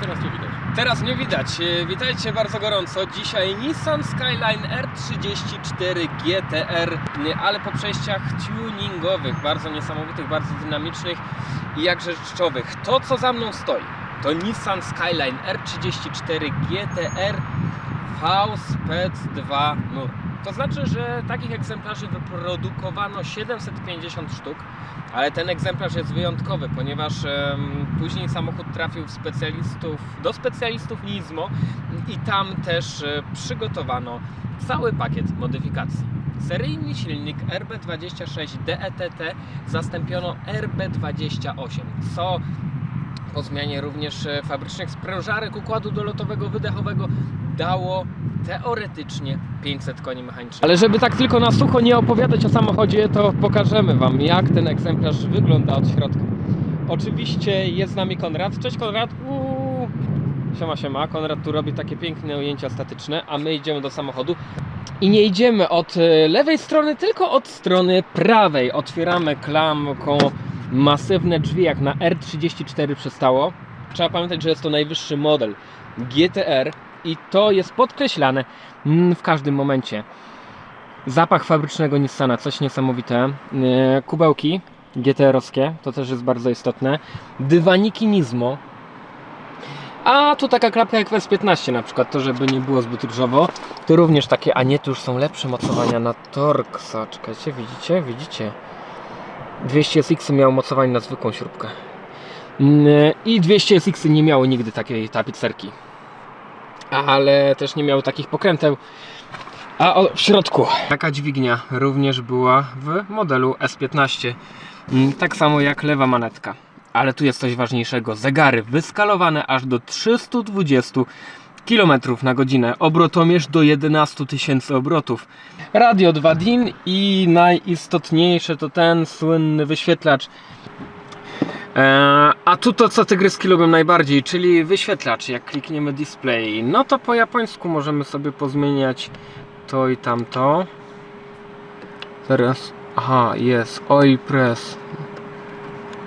Teraz nie widać. Teraz mnie widać. E, Witajcie bardzo gorąco. Dzisiaj Nissan Skyline R34 GTR, nie, ale po przejściach tuningowych, bardzo niesamowitych, bardzo dynamicznych i jakże rzeczowych. To, co za mną stoi, to Nissan Skyline R34 GTR V-Spec 2 NUR. To znaczy, że takich egzemplarzy wyprodukowano 750 sztuk, ale ten egzemplarz jest wyjątkowy, ponieważ em, później samochód trafił w specjalistów, do specjalistów Nismo i tam też e, przygotowano cały pakiet modyfikacji. Seryjny silnik RB26 DETT zastąpiono RB28, co po zmianie również e, fabrycznych sprężarek układu dolotowego wydechowego dało teoretycznie 500 koni mechanicznych. Ale żeby tak tylko na sucho nie opowiadać o samochodzie, to pokażemy Wam jak ten egzemplarz wygląda od środka. Oczywiście jest z nami Konrad. Cześć Konrad. Uuu. Siema, siema. Konrad tu robi takie piękne ujęcia statyczne, a my idziemy do samochodu. I nie idziemy od e, lewej strony, tylko od strony prawej. Otwieramy klamką masywne drzwi, jak na R34 przystało. Trzeba pamiętać, że jest to najwyższy model GTR i to jest podkreślane mm, w każdym momencie. Zapach fabrycznego Nissana, coś niesamowite. E, Kubełki GTR-owskie, to też jest bardzo istotne. Dywaniki Nismo. A tu taka klapka jak w S15 na przykład, to żeby nie było zbyt różowo. To również takie, a nie, tu już są lepsze mocowania na Torxa. Czekajcie, widzicie? Widzicie? 200 SX miało mocowanie na zwykłą śrubkę. Mm, I 200 SX nie miały nigdy takiej tapicerki. Ale też nie miały takich pokręteł. A w środku taka dźwignia również była w modelu S15. Mm, Tak samo jak lewa manetka. Ale tu jest coś ważniejszego. Zegary wyskalowane aż do 320 km na godzinę. Obrotomierz do 11 tysięcy obrotów. Radio 2 DIN i najistotniejsze to ten słynny wyświetlacz. Eee, a tu to co tygryski lubią najbardziej, czyli wyświetlacz. Jak klikniemy display, no to po japońsku możemy sobie pozmieniać to i tamto. Teraz, aha, jest oil press.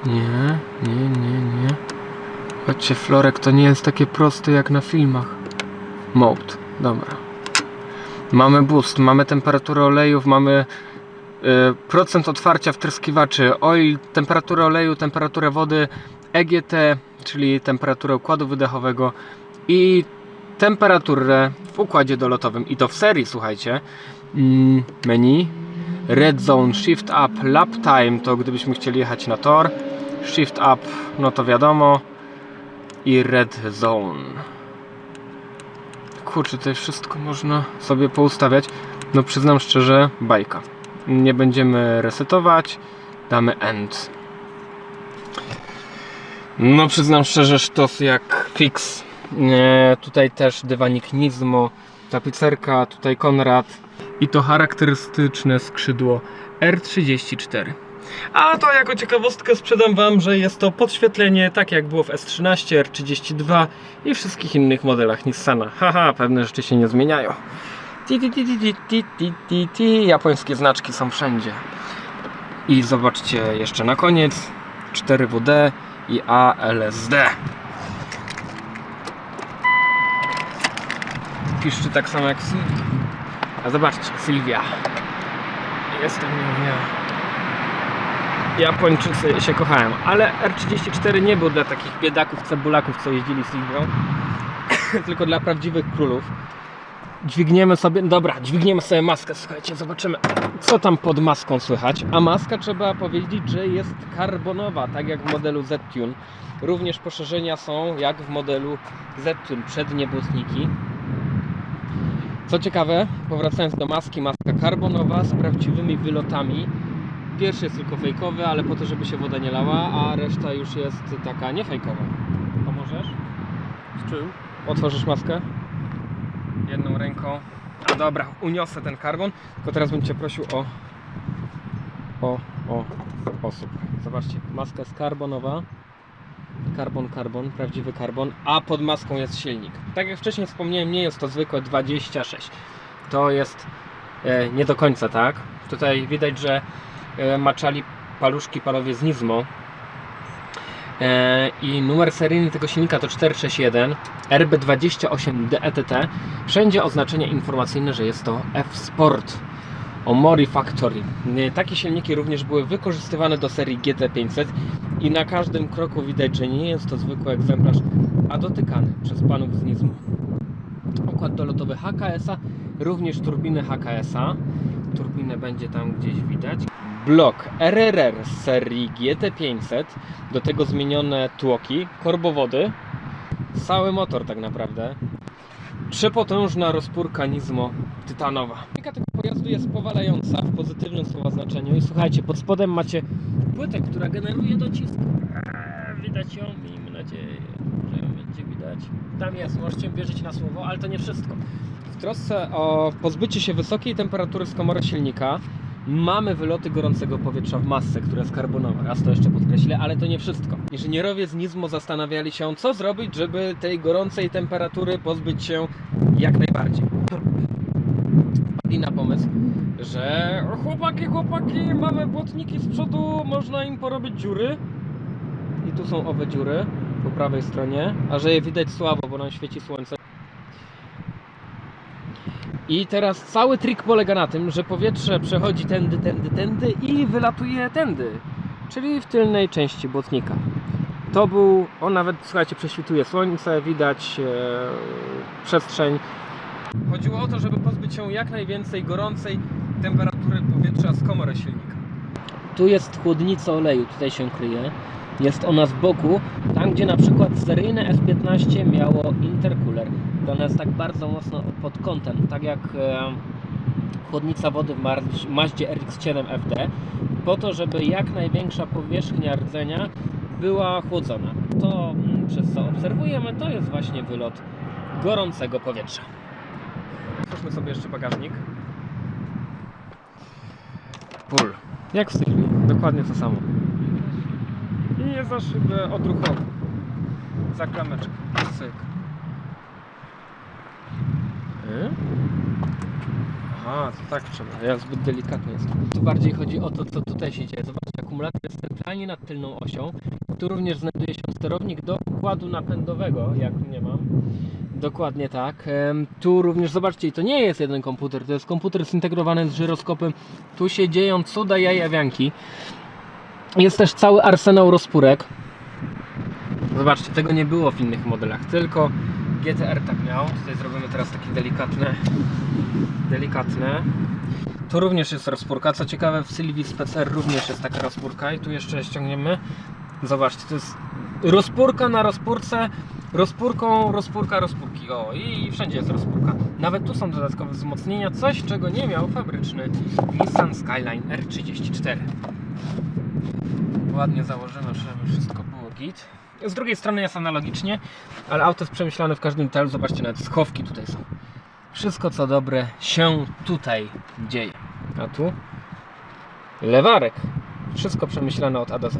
Nie, nie, nie, nie. Chodźcie, Florek, to nie jest takie proste jak na filmach. Mode, dobra. Mamy boost, mamy temperaturę olejów, mamy y, procent otwarcia wtryskiwaczy, oil, temperaturę oleju, temperaturę wody, EGT, czyli temperaturę układu wydechowego i temperaturę w układzie dolotowym. I to w serii, słuchajcie. Mm, menu, Red Zone, Shift Up, Lap Time to gdybyśmy chcieli jechać na tor. Shift Up, no to wiadomo. I Red Zone. Kurczę, tutaj wszystko można sobie poustawiać. No przyznam szczerze, bajka. Nie będziemy resetować. Damy End. No przyznam szczerze, sztos jak fix. E, tutaj też dywanik Nizmo, tapicerka, tutaj Konrad i to charakterystyczne skrzydło R34. A to jako ciekawostkę sprzedam Wam, że jest to podświetlenie tak jak było w S13, R32 i wszystkich innych modelach Nissana. Haha, pewne rzeczy się nie zmieniają. Ti, ti, ti, ti, ti, ti, ti, ti. Japońskie znaczki są wszędzie. I zobaczcie jeszcze na koniec 4WD i ALSD. Piszczy tak samo jak Sylwia. A zobaczcie, Sylwia. Jestem nią. Japończycy się kochają, ale R34 nie był dla takich biedaków, cebulaków, co jeździli Sylwią, tylko dla prawdziwych królów. Dźwigniemy sobie, dobra, dźwigniemy sobie maskę, słuchajcie, zobaczymy, co tam pod maską słychać. A maska trzeba powiedzieć, że jest karbonowa, tak jak w modelu Z-Tune. Również poszerzenia są jak w modelu Z-Tune, przednie błotniki. Co ciekawe, powracając do maski, maska karbonowa z prawdziwymi wylotami. Pierwszy jest tylko fejkowy, ale po to, żeby się woda nie lała, a reszta już jest taka niefejkowa. Pomożesz? Z czym? Otworzysz maskę? Jedną ręką. A dobra, uniosę ten karbon, tylko teraz bym Cię prosił o o, o osób. Zobaczcie, maska jest karbonowa. Karbon, karbon, prawdziwy karbon, a pod maską jest silnik. Tak jak wcześniej wspomniałem, nie jest to zwykłe 26. To jest e, nie do końca tak. Tutaj widać, że maczali paluszki palowie z Nizmo. E, I numer seryjny tego silnika to 461 RB28 DETT. Wszędzie oznaczenie informacyjne, że jest to F-Sport. Omori Factory. E, Takie silniki również były wykorzystywane do serii GT500 i na każdym kroku widać, że nie jest to zwykły egzemplarz, a dotykany przez panów z Nizmu. Układ dolotowy HKS-a, również turbiny HKS-a. Turbinę będzie tam gdzieś widać. Blok RRR z serii GT500, do tego zmienione tłoki, korbowody, cały motor tak naprawdę. Przepotężna rozpórka Nizmo tytanowa. Technika tego pojazdu jest powalająca w pozytywnym słowa znaczeniu i słuchajcie, pod spodem macie płytę, która generuje docisk. Eee, Widać ją, miejmy nadzieję, że ją będzie widać. Tam jest, możecie wierzyć na słowo, ale to nie wszystko. W trosce o pozbycie się wysokiej temperatury z komory silnika mamy wyloty gorącego powietrza w masce, która jest karbonowa. Raz to jeszcze podkreślę, ale to nie wszystko. Inżynierowie z Nizmo zastanawiali się, co zrobić, żeby tej gorącej temperatury pozbyć się jak najbardziej. Wpadli na pomysł, że chłopaki, chłopaki, mamy błotniki z przodu, można im porobić dziury. I tu są owe dziury po prawej stronie, a że je widać słabo, bo nam świeci słońce. I teraz cały trik polega na tym, że powietrze przechodzi tędy, tędy, tędy i wylatuje tędy, czyli w tylnej części błotnika. To był, on nawet, słuchajcie, prześwituje słońce, widać e, przestrzeń. Chodziło o to, żeby pozbyć się jak najwięcej gorącej temperatury powietrza z komory silnika. Tu jest chłodnica oleju, tutaj się kryje. Jest ona z boku, tam gdzie na przykład seryjne S15 miało intercooler. To ona jest tak bardzo mocno pod kątem, tak jak e, chłodnica wody w Maździe RX-7 FD, po to, żeby jak największa powierzchnia rdzenia była chłodzona. To, mm, przez co obserwujemy, to jest właśnie wylot gorącego powietrza. Otwórzmy sobie jeszcze bagażnik. Pól. Jak w Sylwii. Dokładnie to samo. I jest za szybę odruchowo. Za klameczkę. Cyk. Y? Aha, to tak trzeba. Ja zbyt delikatny jestem. Tu bardziej chodzi o to, co tutaj się dzieje. Zobaczcie, akumulator jest centralnie nad tylną osią. Tu również znajduje się sterownik do układu napędowego, jak nie mam. Dokładnie tak. Tu również, zobaczcie, i to nie jest jeden komputer, to jest komputer zintegrowany z żyroskopem. Tu się dzieją cuda jajawianki. Jest też cały arsenał rozpórek. Zobaczcie, tego nie było w innych modelach, tylko GTR tak miał. Tutaj zrobimy teraz takie delikatne, delikatne. Tu również jest rozpórka. Co ciekawe, w Sylwii Specer również jest taka rozpórka i tu jeszcze ściągniemy. Zobaczcie, to jest rozpórka na rozpórce, rozpórką, rozpórka, rozpórki. O, i wszędzie jest rozpórka. Nawet tu są dodatkowe wzmocnienia, coś czego nie miał fabryczny Nissan Skyline R34 ładnie założymy, żeby wszystko było git. Z drugiej strony jest analogicznie, ale auto jest przemyślane w każdym detailu. Zobaczcie, nawet schowki tutaj są. Wszystko co dobre się tutaj dzieje. A tu lewarek. Wszystko przemyślane od A do Z.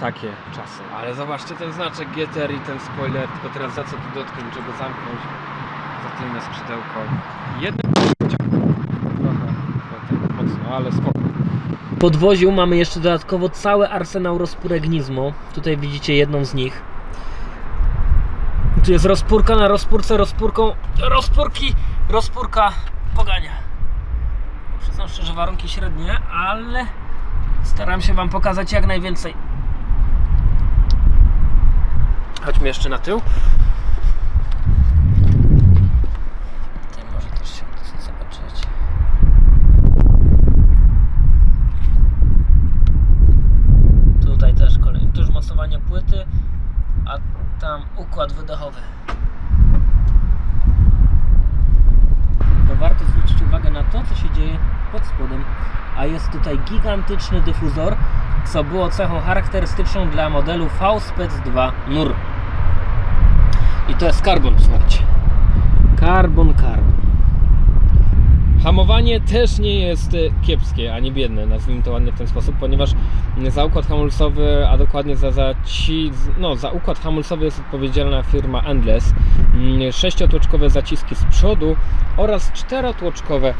Takie czasy. Ale zobaczcie ten znaczek GTR i ten spoiler. Tylko teraz za co tu dotknąć, żeby zamknąć za tylne skrzydełko. Jeden. Trochę, trochę mocno, ale spoko podwoziu mamy jeszcze dodatkowo cały arsenał rozpórek Nizmo. Tutaj widzicie jedną z nich. Tu jest rozpórka na rozpórce, rozpórką, rozpórki, rozpórka pogania. Przyznam szczerze, warunki średnie, ale staram się Wam pokazać jak najwięcej. Chodźmy jeszcze na tył. Tutaj może też się chce zobaczyć. Tutaj też kolejny, tuż mocowanie płyty, a tam układ wydechowy. To warto zwrócić uwagę na to, co się dzieje pod spodem. A jest tutaj gigantyczny dyfuzor, co było cechą charakterystyczną dla modelu V-Spec 2 NUR. I to jest karbon, słuchajcie. Karbon, karbon. Hamowanie też nie jest e, kiepskie, ani biedne, nazwijmy to ładnie w ten sposób, ponieważ za układ hamulcowy, a dokładnie za, za, ci, no, za układ hamulcowy jest odpowiedzialna firma Endless. Mm, Sześciotłoczkowe zaciski z przodu oraz czterotłoczkowe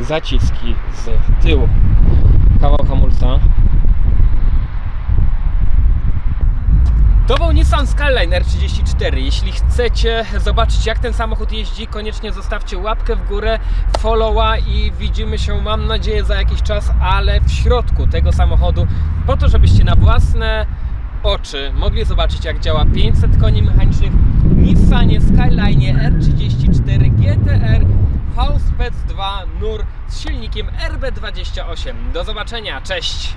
zaciski z tyłu. Kawał hamulca. To był Nissan Skyline R34. Jeśli chcecie zobaczyć jak ten samochód jeździ, koniecznie zostawcie łapkę w górę, followa i widzimy się, mam nadzieję, za jakiś czas, ale w środku tego samochodu, po to, żebyście na własne oczy mogli zobaczyć jak działa 500 koni mechanicznych w Nissanie Skyline R34 GTR V-Spec 2 NUR z silnikiem RB28. Do zobaczenia, cześć!